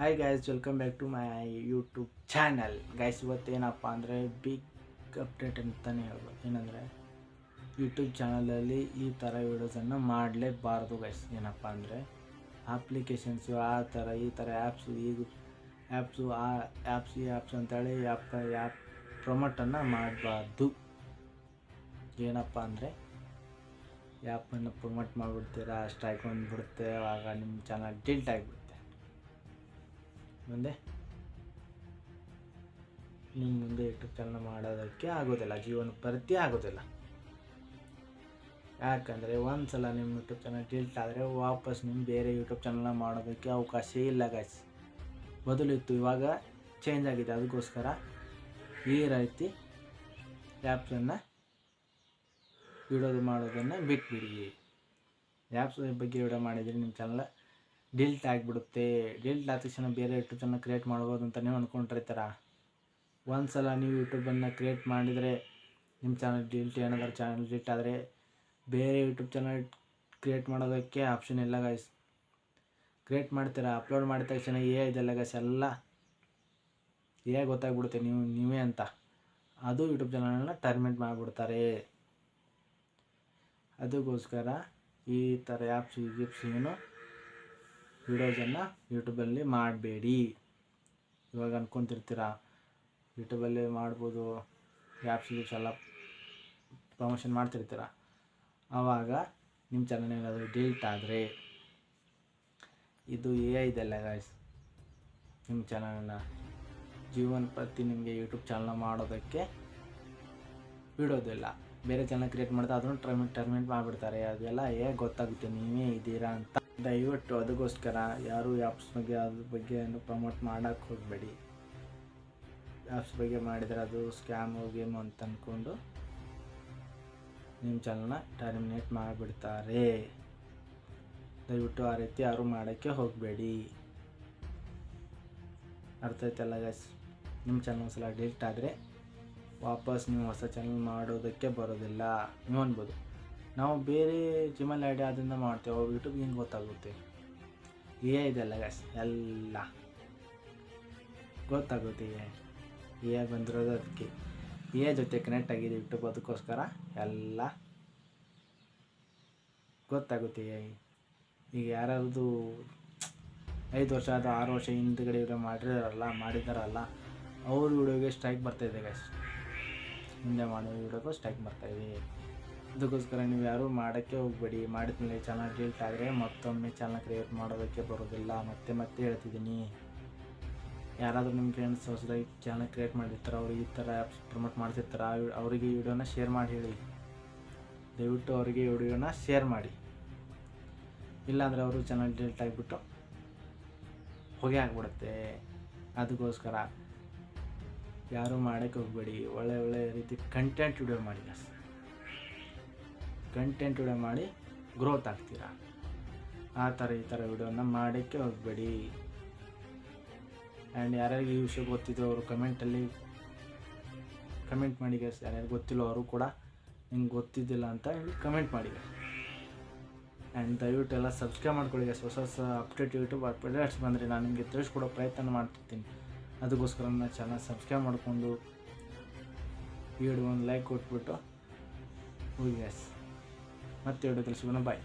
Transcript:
Hi guys welcome back to my YouTube channel guys ಇವತ್ತು ಏನಪ್ಪ ಅಂದರೆ ಬಿಗ್ ಅಪ್ಡೇಟ್ ಅಂತಲೇ ಹೇಳ್ಬೋದು. ಏನಂದರೆ ಯೂಟ್ಯೂಬ್ ಚಾನಲಲ್ಲಿ ಈ ಥರ ವೀಡಿಯೋಸನ್ನು ಮಾಡಲೇಬಾರ್ದು ಗೈಸ್ ಏನಪ್ಪ ಅಂದರೆ ಅಪ್ಲಿಕೇಶನ್ಸು ಆ ಥರ ಈ ಥರ ಆ್ಯಪ್ಸು ಈಗ ಆ್ಯಪ್ಸು ಆ ಆ್ಯಪ್ಸ್ ಈ ಆ್ಯಪ್ಸ್ ಅಂತೇಳಿ ಆ್ಯಪ್ ಆ್ಯಪ್ ಪ್ರಮೋಟನ್ನು ಮಾಡಬಾರ್ದು. ಏನಪ್ಪ ಅಂದರೆ ಆ್ಯಪನ್ನು ಪ್ರಮೋಟ್ ಮಾಡಿಬಿಡ್ತೀರಾ ಸ್ಟ್ರೈಕ್ ಬಂದುಬಿಡುತ್ತೆ, ಆಗ ನಿಮ್ಮ ಚಾನಲ್ ಡಿಲ್ಟ್ ಆಗಿಬಿಡುತ್ತೆ. ಮುಂದೆ ನಿಮ್ಮ ಮುಂದೆ ಯೂಟ್ಯೂಬ್ ಚಾನಲ್ ಮಾಡೋದಕ್ಕೆ ಆಗೋದಿಲ್ಲ, ಜೀವನ ಪರಿತಿ ಆಗೋದಿಲ್ಲ. ಯಾಕಂದರೆ ಒಂದು ಸಲ ನಿಮ್ಮ ಯೂಟ್ಯೂಬ್ ಚಾನಲ್ ಡಿಲ್ಟ್ ಆದರೆ ವಾಪಸ್ ನಿಮ್ಮ ಬೇರೆ ಯೂಟ್ಯೂಬ್ ಚಾನಲ್ನ ಮಾಡೋದಕ್ಕೆ ಅವಕಾಶ ಇಲ್ಲ ಗಾಯ್ಸ್ ಮೊದಲಿತ್ತು ಇವಾಗ ಚೇಂಜ್ ಆಗಿದೆ. ಅದಕ್ಕೋಸ್ಕರ ಈ ರೀತಿ ಆ್ಯಪ್ಸನ್ನು ವಿಡಿಯೋ ಮಾಡೋದನ್ನು ಬಿಟ್ಬಿಡಿ. ಆ್ಯಪ್ಸ್ ಬಗ್ಗೆ ವಿಡಿಯೋ ಮಾಡಿದರೆ ನಿಮ್ಮ ಚಾನಲ್ ಡಿಲ್ಟ್ ಆಗಿಬಿಡುತ್ತೆ. ಡಿಲ್ಟ್ ಆದ ತಕ್ಷಣ ಬೇರೆ ಯೂಟ್ಯೂಬ್ ಕ್ರಿಯೇಟ್ ಮಾಡ್ಬೋದು ಅಂತ ನೀವು ಅಂದ್ಕೊಂಡಿರ್ತೀರ ಒಂದು ಸಲ ನೀವು ಯೂಟ್ಯೂಬನ್ನು ಕ್ರಿಯೇಟ್ ಮಾಡಿದರೆ ನಿಮ್ಮ ಚಾನಲ್ ಡಿಲ್ಟ್ ಏನಾದರೂ ಚಾನಲ್ ಡಿಲ್ಟ್ ಆದರೆ ಬೇರೆ ಯೂಟ್ಯೂಬ್ ಚಾನಲ್ ಕ್ರಿಯೇಟ್ ಮಾಡೋದಕ್ಕೆ ಆಪ್ಷನ್ ಇಲ್ಲ ಗಾಯ್ಸ್ ಕ್ರಿಯೇಟ್ ಮಾಡ್ತೀರಾ ಅಪ್ಲೋಡ್ ಮಾಡಿದ ತಕ್ಷಣ ಏ ಇದೆಲ್ಲ ಗಾಯ್ಸ್ ಎಲ್ಲ ಏ ಗೊತ್ತಾಗ್ಬಿಡುತ್ತೆ ನೀವು, ನೀವೇ ಅಂತ. ಅದು ಯೂಟ್ಯೂಬ್ ಚಾನಲನ್ನ ಟರ್ಮಿನೇಟ್ ಮಾಡಿಬಿಡ್ತಾರೆ. ಅದಕ್ಕೋಸ್ಕರ ಈ ಥರ ಆ್ಯಪ್ಸ್ ಗಿಪ್ಸ್ ಏನು ವೀಡಿಯೋಸನ್ನು ಯೂಟ್ಯೂಬಲ್ಲಿ ಮಾಡಬೇಡಿ. ಇವಾಗ ಅಂದ್ಕೊತಿರ್ತೀರ ಯೂಟ್ಯೂಬಲ್ಲಿ ಮಾಡ್ಬೋದು ಆ್ಯಪ್ಸ್ ಗಿಪ್ಸ್ ಎಲ್ಲ ಪ್ರಮೋಷನ್ ಮಾಡ್ತಿರ್ತೀರ? ಆವಾಗ ನಿಮ್ಮ ಚಾನಲ್ ಏನಾದರೂ ಡಿಲೀಟ್ ಆದರೆ, ಇದು ಎ ಇದೆಲ್ಲ ಗಾಯ್ಸ್ ನಿಮ್ಮ ಚಾನಲನ್ನು ಜೀವನ ಪ್ರತಿ ನಿಮಗೆ ಯೂಟ್ಯೂಬ್ ಚಾನಲ್ ಮಾಡೋದಕ್ಕೆ ಬಿಡೋದಿಲ್ಲ. ಬೇರೆ ಚಾನಲ್ ಕ್ರಿಯೇಟ್ ಮಾಡ್ತಾ ಅದನ್ನು ಟರ್ಮಿಟ್ ಟರ್ಮಿನೇಟ್ ಮಾಡಿಬಿಡ್ತಾರೆ. ಅದೆಲ್ಲ ಹೇಗೆ ಗೊತ್ತಾಗುತ್ತೆ. ನೀವೇ ಇದ್ದೀರಾ ಅಂತ. ದಯವಿಟ್ಟು ಅದಕ್ಕೋಸ್ಕರ ಯಾರು ಆ್ಯಪ್ಸ್ ಬಗ್ಗೆ, ಅದ್ರ ಬಗ್ಗೆ ಏನು ಪ್ರಮೋಟ್ ಮಾಡೋಕ್ಕೆ ಹೋಗಬೇಡಿ. ಆ್ಯಪ್ಸ್ ಬಗ್ಗೆ ಮಾಡಿದರೆ ಅದು ಸ್ಕ್ಯಾಮು ಗೇಮು ಅಂತ ಅಂದ್ಕೊಂಡು ನಿಮ್ಮ ಚಾನಲ್ನ ಟರ್ಮಿನೇಟ್ ಮಾಡಿಬಿಡ್ತಾರೆ. ದಯವಿಟ್ಟು ಆ ರೀತಿ ಯಾರು ಮಾಡೋಕ್ಕೆ ಹೋಗಬೇಡಿ. ಅರ್ಥ ಆಯ್ತಲ್ಲ ಗೈಸ್ ನಿಮ್ಮ ಚಾನಲ್ ಒಂದ್ಸಲ ಡಿಲೀಟ್ ಆದರೆ ವಾಪಸ್ ನೀವು ಹೊಸ ಚಾನಲ್ ಮಾಡೋದಕ್ಕೆ ಬರೋದಿಲ್ಲ. ನೀವು ಅನ್ಬೋದು. ನಾವು ಬೇರೆ ಜಿಮೇಲ್ ಐ ಡಿ ಅದರಿಂದ ಮಾಡ್ತೇವೆ ಯೂಟ್ಯೂಬ್ಗೆ ಹೆಂಗೆ ಗೊತ್ತಾಗುತ್ತೆ? ಏ ಇದೆಲ್ಲ ಗಸ್ ಎಲ್ಲ. ಗೊತ್ತಾಗುತ್ತೆ ಎ ಎ ಬಂದಿರೋದು ಅದಕ್ಕೆ. ಎ ಜೊತೆ ಕನೆಕ್ಟ್ ಆಗಿದೆ ಯೂಟ್ಯೂಬ್ ಅದಕ್ಕೋಸ್ಕರ ಎಲ್ಲ ಗೊತ್ತಾಗುತ್ತೆ ಎ ಈಗ ಯಾರ್ಯಾರದು ಐದು ವರ್ಷ ಅದು ಆರು ವರ್ಷ ಹಿಂದ್ಗಡೆ ವಿಡಿಯೋ ಮಾಡಿದಾರಲ್ಲ ಮಾಡಿದಾರಲ್ಲ, ಅವ್ರ ವಿಡಿಯೋಗೆ ಸ್ಟ್ರೈಕ್ ಬರ್ತಾಯಿದೆ ಗೈಸ್ ಹಿಂದೆ ಮಾಡೋ ವಿಡಿಯೋಗೂ ಸ್ಟ್ರೈಕ್ ಬರ್ತಾಯಿದೆ ಅದಕ್ಕೋಸ್ಕರ ನೀವು ಯಾರೂ ಮಾಡೋಕ್ಕೆ ಹೋಗಬೇಡಿ. ಮಾಡಿದ್ಮೇಲೆ ಚಾನಲ್ ಡಿಲೀಟ್ ಆದರೆ ಮತ್ತೊಮ್ಮೆ ಚಾನಲ್ ಕ್ರಿಯೇಟ್ ಮಾಡೋದಕ್ಕೆ ಬರೋದಿಲ್ಲ. ಮತ್ತೆ ಮತ್ತೆ ಹೇಳ್ತಿದ್ದೀನಿ. ಯಾರಾದರೂ ನಿಮ್ಮ ಫ್ರೆಂಡ್ಸ್ ಹೊಸದಾಗಿ ಚಾನಲ್ ಕ್ರಿಯೇಟ್ ಮಾಡಿರ್ತಾರೆ, ಅವ್ರಿಗೆ ಈ ಥರ ಆ್ಯಪ್ಸ್ ಪ್ರಮೋಟ್ ಮಾಡ್ತಿರ್ತಾರೆ ಅವರಿಗೆ ಈ ವಿಡಿಯೋನ ಶೇರ್ ಮಾಡಿ ಹೇಳಿ. ದಯವಿಟ್ಟು ಅವರಿಗೆ ಈ ವಿಡಿಯೋನ ಶೇರ್ ಮಾಡಿ. ಇಲ್ಲಾಂದರೆ ಅವರು ಚಾನಲ್ ಡಿಲೀಟ್ ಆಗಿಬಿಟ್ಟು ಹೊಗೆ ಆಗಿಬಿಡುತ್ತೆ. ಅದಕ್ಕೋಸ್ಕರ ಯಾರೂ ಮಾಡೋಕ್ಕೆ ಹೋಗಬೇಡಿ. ಒಳ್ಳೆ ಒಳ್ಳೆ ರೀತಿ ಕಂಟೆಂಟ್ ವಿಡಿಯೋ ಮಾಡಿ. ಕಂಟೆಂಟ್ ವಿಡಿಯೋ ಮಾಡಿ ಗ್ರೋತ್ ಆಗ್ತೀರಾ? ಆ ಥರ ಈ ಥರ ವಿಡಿಯೋನ ಮಾಡೋಕ್ಕೆ ಹೋಗಬೇಡಿ. ಆ್ಯಂಡ್ ಯಾರ್ಯಾರಿಗೆ ಈ ವಿಷಯ ಗೊತ್ತಿದೆ ಅವರು ಕಮೆಂಟಲ್ಲಿ ಕಮೆಂಟ್ ಮಾಡಿ ಗೈಸ್ ಯಾರ್ಯಾರು ಗೊತ್ತಿಲ್ಲ ಅವರು ಕೂಡ ನಿಮ್ಗೆ ಗೊತ್ತಿದ್ದಿಲ್ಲ ಅಂತ ಹೇಳಿ ಕಮೆಂಟ್ ಮಾಡಿ. ಆ್ಯಂಡ್ ದಯವಿಟ್ಟು ಎಲ್ಲ ಸಬ್ಸ್ಕ್ರೈಬ್ ಮಾಡ್ಕೊಳ್ಳಿ ಗೈಸ್ ಹೊಸ ಹೊಸ ಅಪ್ಡೇಟ್ ಯೂಟ್ಯೂಬ್ ಅಪ್ಡೇಟ್ಸ್ ಬಂದರೆ ನಾನು ನಿಮಗೆ ತಿಳಿಸ್ಕೊಡೋ ಪ್ರಯತ್ನ ಮಾಡ್ತಿರ್ತೀನಿ. ಅದಕ್ಕೋಸ್ಕರ ನನ್ನ ಚಾನಲ್ ಸಬ್ಸ್ಕ್ರೈಬ್ ಮಾಡಿಕೊಂಡು ವಿಡಿಯೋ ಒಂದು ಲೈಕ್ ಕೊಟ್ಬಿಟ್ಟು ಹೋಗಿ ಗೈಸ್ ಮತ್ತೆ ವಿಡಿಯೋ ತಿಳಿಸ್ಬೋಣ ಬಾಯ್